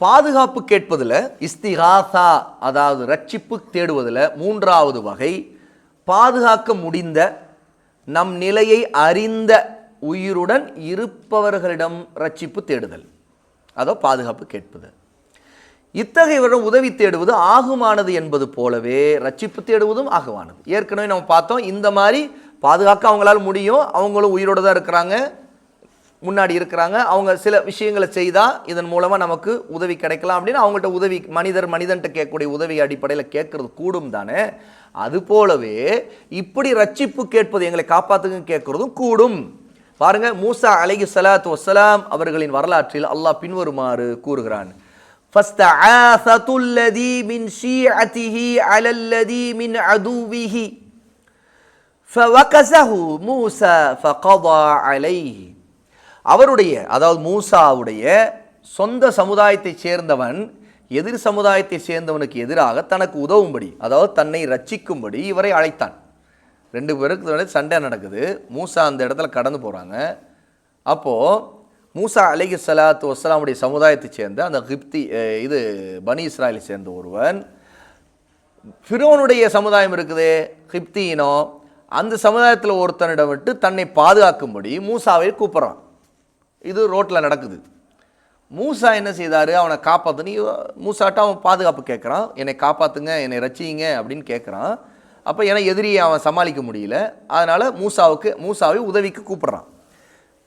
பாதுகாப்பு கேட்பதில் இஸ்திகாசா அதாவது ரட்சிப்பு தேடுவதில் மூன்றாவது வகை பாதுகாக்க முடிந்த நம் நிலையை அறிந்த உயிருடன் இருப்பவர்களிடம் ரட்சிப்பு தேடுதல். அதோ பாதுகாப்பு கேட்பது. இத்தகையவரிடம் உதவி தேடுவது ஆகுமானது என்பது போலவே ரட்சிப்பு தேடுவதும் ஆகுமானது. ஏற்கனவே நம்ம பார்த்தோம் இந்த மாதிரி பாதுகாக்க அவங்களால் முடியும் அவங்களும் உயிரோடு தான் இருக்கிறாங்க முன்னாடி இருக்கிறாங்க அவங்க சில விஷயங்களை செய்தால் இதன் மூலமாக நமக்கு உதவி கிடைக்கலாம் அப்படின்னு அவங்கள்ட்ட உதவி மனிதர் மனிதன்ட்ட கேட்கக்கூடிய உதவி அடிப்படையில் கேட்கறது கூடும் தானே அது போலவே இப்படி ரட்சிப்பு கேட்பது எங்களை காப்பாத்துங்க கேட்கறதும் கூடும் பாருங்க மூசா அலைஹி ஸலாத்து வஸ்ஸலாம் அவர்களின் வரலாற்றில் அல்லாஹ் பின்வருமாறு கூறுகிறான் فاستعاثة الذي من شيعته على الذي من عدوه فوكزه موسى فقضى عليه அவருடைய அதாவது மூசாவுடைய சொந்த சமுதாயத்தை சேர்ந்தவன் எதிர் சமுதாயத்தை சேர்ந்தவனுக்கு எதிராக தனக்கு உதவும்படி அதாவது தன்னை ரட்சிக்கும்படி இவரை அழைத்தான். ரெண்டு பேருக்கு சண்டை நடக்குது. மூசா அந்த இடத்துல கடந்து போகிறாங்க அப்போது மூசா அலைஹி சலாத்து வசலாமுடைய சமுதாயத்தை சேர்ந்த அந்த கிப்தி இது பனி இஸ்ராயலை சேர்ந்த ஒருவன் ஃபிரோனுடைய சமுதாயம் இருக்குது கிப்தியினோ அந்த சமுதாயத்தில் ஒருத்தனிடம் விட்டு தன்னை பாதுகாக்கும்படி மூசாவை கூப்பிட்றான். இது ரோட்டில் நடக்குது. மூசா என்ன செய்தார்? அவனை காப்பாற்று நீ மூசாட்ட அவன் பாதுகாப்பு கேட்குறான் என்னை காப்பாற்றுங்க என்னை ரச்சிங்க அப்படின்னு கேட்குறான் அப்போ ஏன்னா எதிரியை அவன் சமாளிக்க முடியல. அதனால் மூசாவுக்கு மூசாவை உதவிக்கு கூப்பிடுறான்.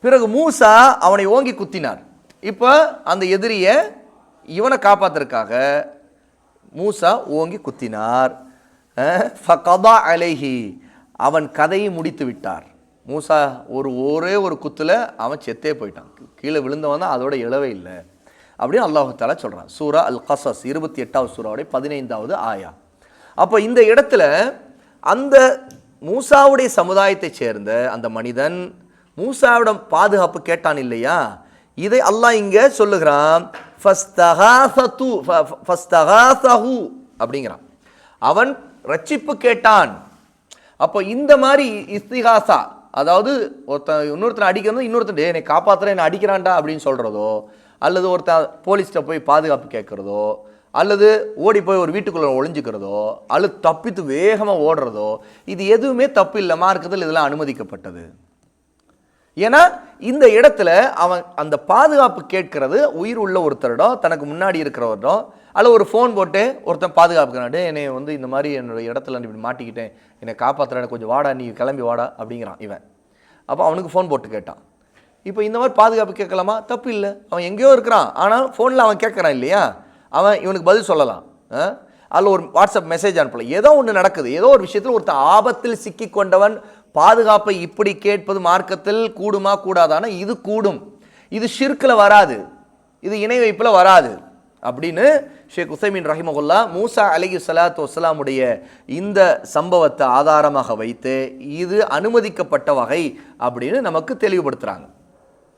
பிறகு மூசா அவனை ஓங்கி குத்தினார். இப்போ அந்த எதிரியை இவனை காப்பாத்துறதுக்காக மூசா ஓங்கி குத்தினார். ஃபகதா அலைஹி. அவன் கதையை முடித்து விட்டார். மூசா ஒரு ஒரே ஒரு குத்தில் அவன் செத்தே போயிட்டான். கீழே விழுந்தவன் தான் அதோட இழவே இல்லை. அப்படின்னு அல்லாஹால சொல்கிறான் சூரா அல் கசஸ் இருபத்தி எட்டாவது சூறாவுடைய பதினைந்தாவது ஆயா. அப்போ இந்த இடத்துல அந்த மூசாவுடைய சமுதாயத்தைச் சேர்ந்த அந்த மனிதன் மூசாவிடம் பாதுகாப்பு கேட்டான் இல்லையா? இதை அல்லாஹ் இங்கே சொல்லுகிறான் ஃப- அப்படிங்கிறான். அவன் ரட்சிப்பு கேட்டான். அப்போ இந்த மாதிரி இஸ்திகாசா அதாவது ஒருத்தன் இன்னொருத்தனை அடிக்கிறது இன்னொருத்தன் டே என்னை காப்பாற்றுறேன் என்னை அடிக்கிறான்டா அப்படின்னு சொல்கிறதோ அல்லது ஒருத்தன் போலீஸ்கிட்ட போய் பாதுகாப்பு கேட்குறதோ அல்லது ஓடி போய் ஒரு வீட்டுக்குள்ளே ஒளிஞ்சிக்கிறதோ அல்லது தப்பித்து வேகமாக ஓடுறதோ இது எதுவுமே தப்பு இல்லை மார்க்கத்தில் இதெல்லாம் அனுமதிக்கப்பட்டது. ஏன்னா இந்த இடத்துல அவன் அந்த பாதுகாப்பு கேட்கறது உயிர் உள்ள ஒருத்தரிடம் தனக்கு முன்னாடி இருக்கிறவரிடம் அல்ல ஒரு ஃபோன் போட்டு ஒருத்தன் பாதுகாப்புக்கிறான் என்னை வந்து இந்த மாதிரி என்னோட இடத்துல இப்படி மாட்டிக்கிட்டேன். என்னை காப்பாற்றுறேன் கொஞ்சம் வாடா நீ கிளம்பி வாடா அப்படிங்கிறான் இவன். அப்போ அவனுக்கு ஃபோன் போட்டு கேட்டான். இப்போ இந்த மாதிரி பாதுகாப்பு கேட்கலாமா? தப்பு இல்லை. அவன் எங்கேயோ இருக்கிறான். ஆனால் ஃபோனில் அவன் கேட்குறான் இல்லையா? அவன் இவனுக்கு பதில் சொல்லலாம். ஆ? அதில் ஒரு வாட்ஸ்அப் மெசேஜ் அனுப்பலாம். ஏதோ ஒன்று நடக்குது. ஏதோ ஒரு விஷயத்தில் ஒருத்தன் ஆபத்தில் சிக்கி கொண்டவன் பாதுகாப்பை இப்படி கேட்பது மார்க்கத்தில் கூடுமா கூடாதானா? இது கூடும். இது ஷிர்கில் வராது. இது இணை வைப்பில் வராது. அப்படின்னு ஷேக் உசைமின் ரஹிமகுல்லா மூசா அலி சலாத்து வசலாமுடைய இந்த சம்பவத்தை ஆதாரமாக வைத்து இது அனுமதிக்கப்பட்ட வகை அப்படின்னு நமக்கு தெளிவுபடுத்துகிறாங்க